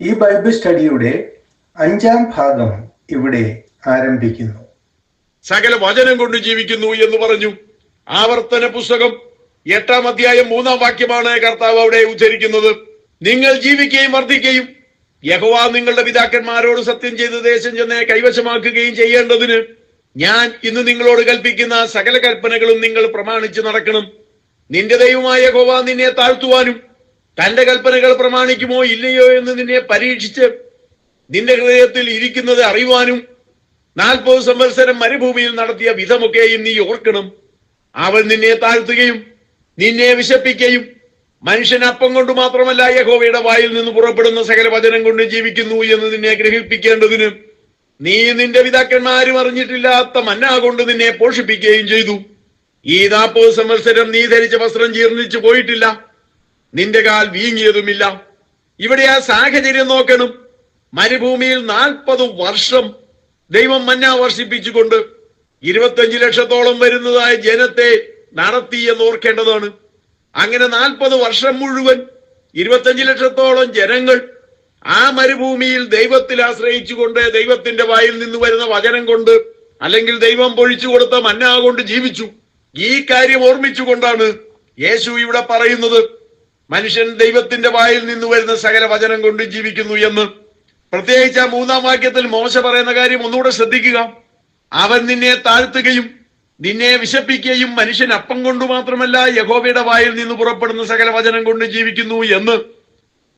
ഈ ബൈബിൾ സ്റ്റഡിയുടെ അഞ്ചാം ഭാഗം ഇവിടെ ആരംഭിക്കുന്നു. സകല വചനം കൊണ്ട് ജീവിക്കുന്നു എന്ന് പറഞ്ഞു. ആവർത്തന പുസ്തകം എട്ടാം അധ്യായം മൂന്നാം വാക്യമാണ് കർത്താവ് അവിടെ ഉച്ചരിക്കുന്നത് നിങ്ങൾ ജീവിക്കുകയും വർദ്ധിക്കുകയും യഹോവ നിങ്ങളുടെ പിതാക്കന്മാരോട് സത്യം ചെയ്ത് ദേശം ചെന്ന് കൈവശമാക്കുകയും ചെയ്യേണ്ടതിന് ഞാൻ ഇന്ന് നിങ്ങളോട് കൽപ്പിക്കുന്ന സകല കൽപ്പനകളും നിങ്ങൾ പ്രമാണിച്ച് നടക്കണം. നിന്റെ ദൈവമായ ഗോവ നിന്നെ താഴ്ത്തുവാനും തന്റെ കൽപ്പനകൾ പ്രമാണിക്കുമോ ഇല്ലയോ എന്ന് നിന്നെ പരീക്ഷിച്ച് നിന്റെ ഹൃദയത്തിൽ ഇരിക്കുന്നത് അറിയുവാനും നാൽപ്പത് സംവത്സരം മരുഭൂമിയിൽ നടത്തിയ വിധമൊക്കെയും നീ ഓർക്കണം. അവൾ നിന്നെ താഴ്ത്തുകയും നിന്നെ വിശപ്പിക്കുകയും മനുഷ്യൻ അപ്പം കൊണ്ട് മാത്രമല്ല യഹോവയുടെ വായിൽ നിന്ന് പുറപ്പെടുന്ന സകല വചനം കൊണ്ട് ജീവിക്കുന്നു എന്ന് നിന്നെ ഗ്രഹിപ്പിക്കേണ്ടതിന് നീ നിന്റെ പിതാക്കന്മാരും അറിഞ്ഞിട്ടില്ലാത്ത മന്ന കൊണ്ട് നിന്നെ പോഷിപ്പിക്കുകയും ചെയ്തു. ഈ നാൽപ്പത് സംവത്സരം നീ ധരിച്ച വസ്ത്രം ജീർണിച്ചു പോയിട്ടില്ല. നിന്റെ കാൽ വീങ്ങിയതുമില്ല. ഇവിടെ ആ സാഹചര്യം നോക്കണം. മരുഭൂമിയിൽ നാൽപ്പത് വർഷം ദൈവം മഞ്ഞ വർഷിപ്പിച്ചുകൊണ്ട് ഇരുപത്തഞ്ച് ലക്ഷത്തോളം വരുന്നതായ ജനത്തെ നടത്തി എന്ന് ഓർക്കേണ്ടതാണ്. അങ്ങനെ നാൽപ്പത് വർഷം മുഴുവൻ ഇരുപത്തഞ്ച് ലക്ഷത്തോളം ജനങ്ങൾ ആ മരുഭൂമിയിൽ ദൈവത്തിൽ ആശ്രയിച്ചുകൊണ്ട് ദൈവത്തിന്റെ വായിൽ നിന്ന് വരുന്ന വചനം കൊണ്ട് അല്ലെങ്കിൽ ദൈവം പൊഴിച്ചു കൊടുത്ത മന്ന കൊണ്ട് ജീവിച്ചു. ഈ കാര്യം ഓർമ്മിച്ചുകൊണ്ടാണ് യേശു ഇവിടെ പറയുന്നത് മനുഷ്യൻ ദൈവത്തിന്റെ വായിൽ നിന്ന് വരുന്ന സകല വചനം കൊണ്ട് ജീവിക്കുന്നു എന്ന്. പ്രത്യേകിച്ച് ആ മൂന്നാം വാക്യത്തിൽ മോശ പറയുന്ന കാര്യം ഒന്നുകൂടെ ശ്രദ്ധിക്കുക. അവൻ നിന്നെ താഴ്ത്തുകയും നിന്നെ വിശപ്പിക്കുകയും മനുഷ്യൻ അപ്പം കൊണ്ട് മാത്രമല്ല യഹോബയുടെ വായിൽ നിന്ന് പുറപ്പെടുന്ന സകല വചനം കൊണ്ട് ജീവിക്കുന്നു എന്ന്.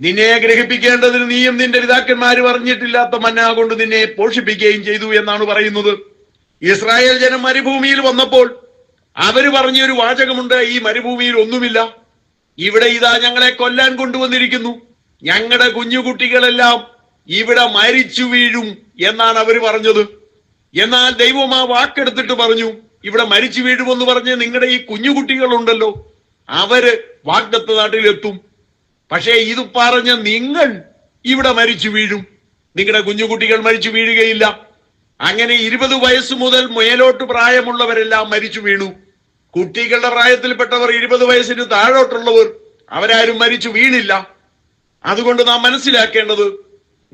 നിന്നെ ഗ്രഹിപ്പിക്കേണ്ടതിന് നീയും നിന്റെ പിതാക്കന്മാരും അറിഞ്ഞിട്ടില്ലാത്ത മന്ന കൊണ്ട് നിന്നെ പോഷിപ്പിക്കുകയും ചെയ്തു എന്നാണ് പറയുന്നത്. ഇസ്രായേൽ ജനം മരുഭൂമിയിൽ വന്നപ്പോൾ അവർ പറഞ്ഞൊരു വാചകമുണ്ട് ഈ മരുഭൂമിയിൽ ഒന്നുമില്ല. ഇവിടെ ഇതാ ഞങ്ങളെ കൊല്ലാൻ കൊണ്ടുവന്നിരിക്കുന്നു. ഞങ്ങളുടെ കുഞ്ഞുകുട്ടികളെല്ലാം ഇവിടെ മരിച്ചു വീഴും എന്നാണ് അവർ പറഞ്ഞത്. എന്നാൽ ദൈവം ആ വാക്കെടുത്തിട്ട് പറഞ്ഞു ഇവിടെ മരിച്ചു വീഴുമെന്ന് പറഞ്ഞ് നിങ്ങളുടെ ഈ കുഞ്ഞുകുട്ടികളുണ്ടല്ലോ അവർ വാഗ്ദത്ത നാട്ടിലെത്തും. പക്ഷേ ഇത് പറഞ്ഞ നിങ്ങൾ ഇവിടെ മരിച്ചു വീഴും. നിങ്ങളുടെ കുഞ്ഞുകുട്ടികൾ മരിച്ചു വീഴുകയില്ല. അങ്ങനെ ഇരുപത് വയസ്സ് മുതൽ മേലോട്ട് പ്രായമുള്ളവരെല്ലാം മരിച്ചു വീണു. കുട്ടികളുടെ പ്രായത്തിൽപ്പെട്ടവർ ഇരുപത് വയസ്സിന് താഴോട്ടുള്ളവർ അവരാരും മരിച്ചു വീണില്ല. അതുകൊണ്ട് നാം മനസ്സിലാക്കേണ്ടത്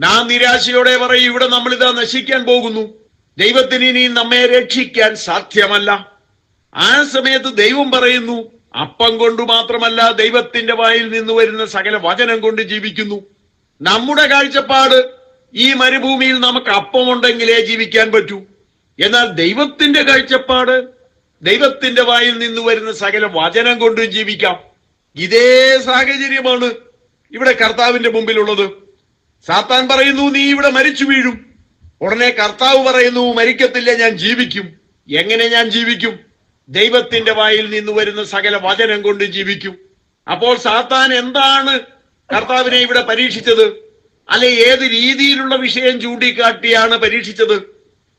നാം നിരാശയോടെ പറയും ഇവിടെ നമ്മൾ ഇതാ നശിക്കാൻ പോകുന്നു. ദൈവത്തിന് ഇനി നമ്മെ രക്ഷിക്കാൻ സാധ്യമല്ല. ആ സമയത്ത് ദൈവം പറയുന്നു അപ്പം കൊണ്ട് മാത്രമല്ല ദൈവത്തിന്റെ വായിൽ നിന്ന് വരുന്ന സകല വചനം കൊണ്ട് ജീവിക്കുന്നു. നമ്മുടെ കാഴ്ചപ്പാട് ഈ മരുഭൂമിയിൽ നമുക്ക് അപ്പമുണ്ടെങ്കിലേ ജീവിക്കാൻ പറ്റൂ. എന്നാൽ ദൈവത്തിന്റെ കാഴ്ചപ്പാട് ദൈവത്തിന്റെ വായിൽ നിന്ന് വരുന്ന സകല വചനം കൊണ്ട് ജീവിക്കാം. ഇതേ സാഹചര്യമാണ് ഇവിടെ കർത്താവിന്റെ മുമ്പിലുള്ളത്. സാത്താൻ പറയുന്നു നീ ഇവിടെ മരിച്ചു വീഴും. ഉടനെ കർത്താവ് പറയുന്നു മരിക്കത്തില്ല ഞാൻ ജീവിക്കും. എങ്ങനെ ഞാൻ ജീവിക്കും? ദൈവത്തിന്റെ വായിൽ നിന്ന് വരുന്ന സകല വചനം കൊണ്ട് ജീവിക്കും. അപ്പോൾ സാത്താൻ എന്താണ് കർത്താവിനെ ഇവിടെ പരീക്ഷിച്ചത്? അല്ലെ ഏത് രീതിയിലുള്ള വിഷയം ചൂണ്ടിക്കാട്ടിയാണ് പരീക്ഷിച്ചത്?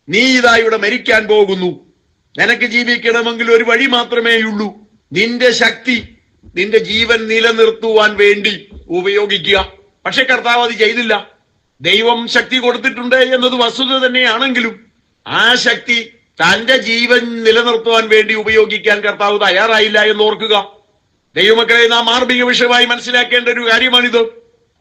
നീ ഇതാ ഇവിടെ മരിക്കാൻ പോകുന്നു. നിനക്ക് ജീവിക്കണമെങ്കിൽ ഒരു വഴി മാത്രമേയുള്ളൂ നിന്റെ ശക്തി നിന്റെ ജീവൻ നിലനിർത്തുവാൻ വേണ്ടി ഉപയോഗിക്കുക. പക്ഷെ കർത്താവ് അത് ചെയ്തില്ല. ദൈവം ശക്തി കൊടുത്തിട്ടുണ്ട് എന്നത് വസ്തുത തന്നെയാണെങ്കിലും ആ ശക്തി തന്റെ ജീവൻ നിലനിർത്തുവാൻ വേണ്ടി ഉപയോഗിക്കാൻ കർത്താവ് തയ്യാറായില്ല എന്ന് ഓർക്കുക. ദൈവമക്കളെ നാം മാർമിക വിഷയമായി മനസ്സിലാക്കേണ്ട ഒരു കാര്യമാണിത്.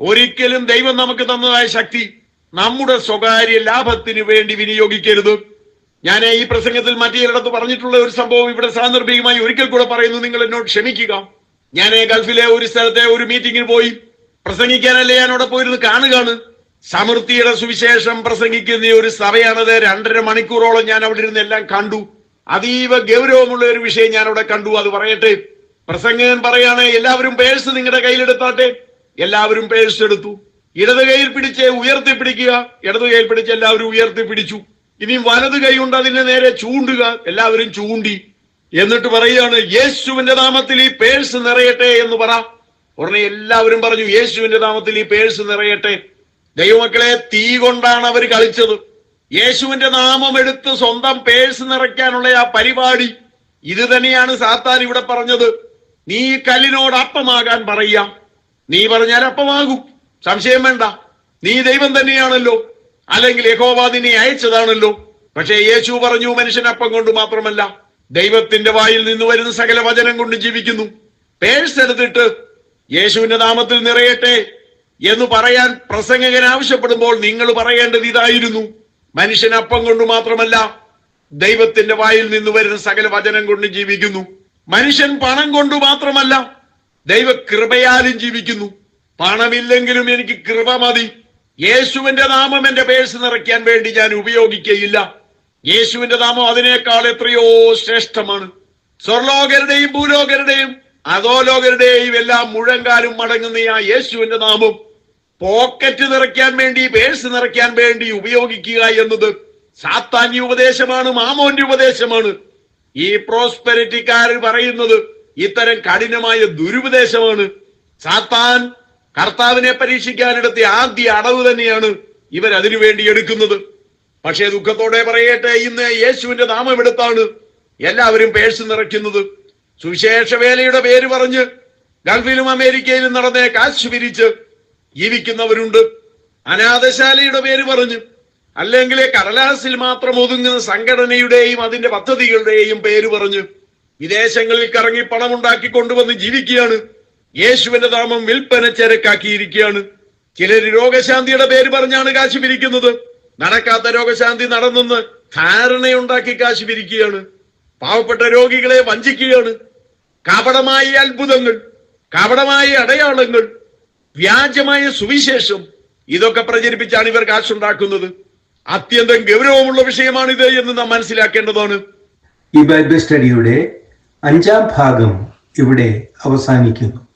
ഒരിക്കലും ദൈവം നമുക്ക് തന്നതായ ശക്തി നമ്മുടെ സ്വകാര്യ ലാഭത്തിന് വേണ്ടി വിനിയോഗിക്കരുത്. ഞാൻ ഈ പ്രസംഗത്തിൽ മറ്റേരിടത്ത് പറഞ്ഞിട്ടുള്ള ഒരു സംഭവം ഇവിടെ സാന്ദർഭികമായി ഒരിക്കൽ കൂടെ പറയുന്നു. നിങ്ങൾ എന്നോട് ക്ഷമിക്കുക. ഞാൻ ഗൾഫിലെ ഒരു സ്ഥലത്തെ ഒരു മീറ്റിംഗിൽ പോയി പ്രസംഗിക്കാനല്ലേ ഞാൻ അവിടെ പോയിരുന്ന് കാണുകയാണ്. സമൃദ്ധിയുടെ സുവിശേഷം പ്രസംഗിക്കുന്ന ഒരു സഭയാണത്. രണ്ടര മണിക്കൂറോളം ഞാൻ അവിടെ ഇരുന്ന് എല്ലാം കണ്ടു. അതീവ ഗൗരവമുള്ള ഒരു വിഷയം ഞാൻ അവിടെ കണ്ടു. അത് പറയട്ടെ. പ്രസംഗകൻ പറയാണ് എല്ലാവരും പേഴ്സ് നിങ്ങളുടെ കയ്യിലെടുത്താട്ടെ. എല്ലാവരും പേഴ്സ് എടുത്തു. ഇടത് കയ്യിൽ പിടിച്ച് ഉയർത്തി പിടിക്കുക ഇടത് കയ്യിൽ പിടിച്ച് എല്ലാവരും ഉയർത്തി പിടിച്ചു ഇനി വലത് കൈ കൊണ്ട് അതിനെ നേരെ ചൂണ്ടുക. എല്ലാവരും ചൂണ്ടി. എന്നിട്ട് പറയുകയാണ് യേശുവിന്റെ നാമത്തിൽ ഈ പേഴ്സ് നിറയട്ടെ എന്ന് പറ. ഉടനെ എല്ലാവരും പറഞ്ഞു യേശുവിന്റെ നാമത്തിൽ ഈ പേഴ്സ് നിറയട്ടെ. ദൈവമക്കളെ തീ കൊണ്ടാണ് അവർ കളിച്ചത്. യേശുവിന്റെ നാമം എടുത്ത് സ്വന്തം പേഴ്സ് നിറയ്ക്കാനുള്ള ആ പരിപാടി. ഇത് തന്നെയാണ് സാത്താൻ ഇവിടെ പറഞ്ഞത്. നീ കല്ലിനോട് അപ്പമാകാൻ പറയാം നീ പറഞ്ഞാൽ അപ്പമാകും. സംശയം വേണ്ട. നീ ദൈവം തന്നെയാണല്ലോ. അല്ലെങ്കിൽ യഹോവ അയച്ചതാണല്ലോ. പക്ഷേ യേശു പറഞ്ഞു മനുഷ്യൻ അപ്പം കൊണ്ട് മാത്രമല്ല ദൈവത്തിന്റെ വായിൽ നിന്ന് വരുന്ന സകല വചനം കൊണ്ട് ജീവിക്കുന്നു. പേഴ്സ് എടുത്തിട്ട് യേശുവിന്റെ നാമത്തിൽ നിറയട്ടെ എന്ന് പറയാൻ പ്രസംഗകൻ ആവശ്യപ്പെടുമ്പോൾ നിങ്ങൾ പറയേണ്ടത് ഇതായിരുന്നു. മനുഷ്യൻ അപ്പം കൊണ്ട് മാത്രമല്ല ദൈവത്തിന്റെ വായിൽ നിന്ന് വരുന്ന സകല വചനം കൊണ്ട് ജീവിക്കുന്നു. മനുഷ്യൻ പണം കൊണ്ട് മാത്രമല്ല ദൈവ കൃപയാലും ജീവിക്കുന്നു. പണമില്ലെങ്കിലും എനിക്ക് കൃപ മതി. യേശുവിന്റെ നാമം എന്റെ പേഴ്സ് നിറയ്ക്കാൻ വേണ്ടി ഞാൻ ഉപയോഗിക്കയില്ല. യേശുവിന്റെ നാമം അതിനേക്കാൾ എത്രയോ ശ്രേഷ്ഠമാണ്. സ്വർലോകരുടെയും ഭൂലോകരുടെയും അധോലോകരുടെയും എല്ലാം മുഴങ്കാലും മടങ്ങുന്ന ആ യേശുവിന്റെ നാമം പോക്കറ്റ് നിറയ്ക്കാൻ വേണ്ടി പേഴ്സ് നിറയ്ക്കാൻ വേണ്ടി ഉപയോഗിക്കുക എന്നത് സാത്താന്യ ഉപദേശമാണ് മാമോന്റെ ഉപദേശമാണ്. ഈ പ്രോസ്പെരിറ്റിക്കാർ പറയുന്നത് ഇത്തരം കഠിനമായ ദുരുപദേശമാണ്. സാത്താൻ കർത്താവിനെ പരീക്ഷിക്കാനെടുത്ത ആദ്യ അടവ് തന്നെയാണ് ഇവർ അതിനു വേണ്ടി എടുക്കുന്നത്. പക്ഷേ ദുഃഖത്തോടെ പറയട്ടെ ഇന്ന് യേശുവിന്റെ നാമം എടുത്താണ് എല്ലാവരും പേഴ്സ് നിറയ്ക്കുന്നത്. സുവിശേഷ വേലയുടെ പേര് പറഞ്ഞ് ഗൾഫിലും അമേരിക്കയിലും നടന്ന കാശ് പിരിച്ച് ജീവിക്കുന്നവരുണ്ട്. അനാഥശാലയുടെ പേര് പറഞ്ഞ് അല്ലെങ്കിൽ കടലാസിൽ മാത്രം ഒതുങ്ങുന്ന സംഘടനയുടെയും അതിന്റെ പദ്ധതികളുടെയും പേര് പറഞ്ഞ് വിദേശങ്ങളിൽ കറങ്ങി പണമുണ്ടാക്കി കൊണ്ടുവന്ന് ജീവിക്കുകയാണ്. യേശുവിന്റെ നാമം വിൽപ്പന ചരക്കാക്കിയിരിക്കുകയാണ്. ചിലർ രോഗശാന്തിയുടെ പേര് പറഞ്ഞാണ് കാശ് പിരിക്കുന്നത്. നടക്കാത്ത രോഗശാന്തി നടന്നെന്ന് ധാരണയുണ്ടാക്കി കാശ് പിരിക്കുകയാണ്. പാവപ്പെട്ട രോഗികളെ വഞ്ചിക്കുകയാണ്. കപടമായ അത്ഭുതങ്ങൾ കപടമായ അടയാളങ്ങൾ വ്യാജമായ സുവിശേഷം ഇതൊക്കെ പ്രചരിപ്പിച്ചാണ് ഇവർ കാശുണ്ടാക്കുന്നത്. അത്യന്തം ഗൗരവമുള്ള വിഷയമാണിത് എന്ന് നാം മനസ്സിലാക്കേണ്ടതാണ്. ഈ ബൈബിൾ സ്റ്റഡിയുടെ അഞ്ചാം ഭാഗം ഇവിടെ അവസാനിക്കുന്നു.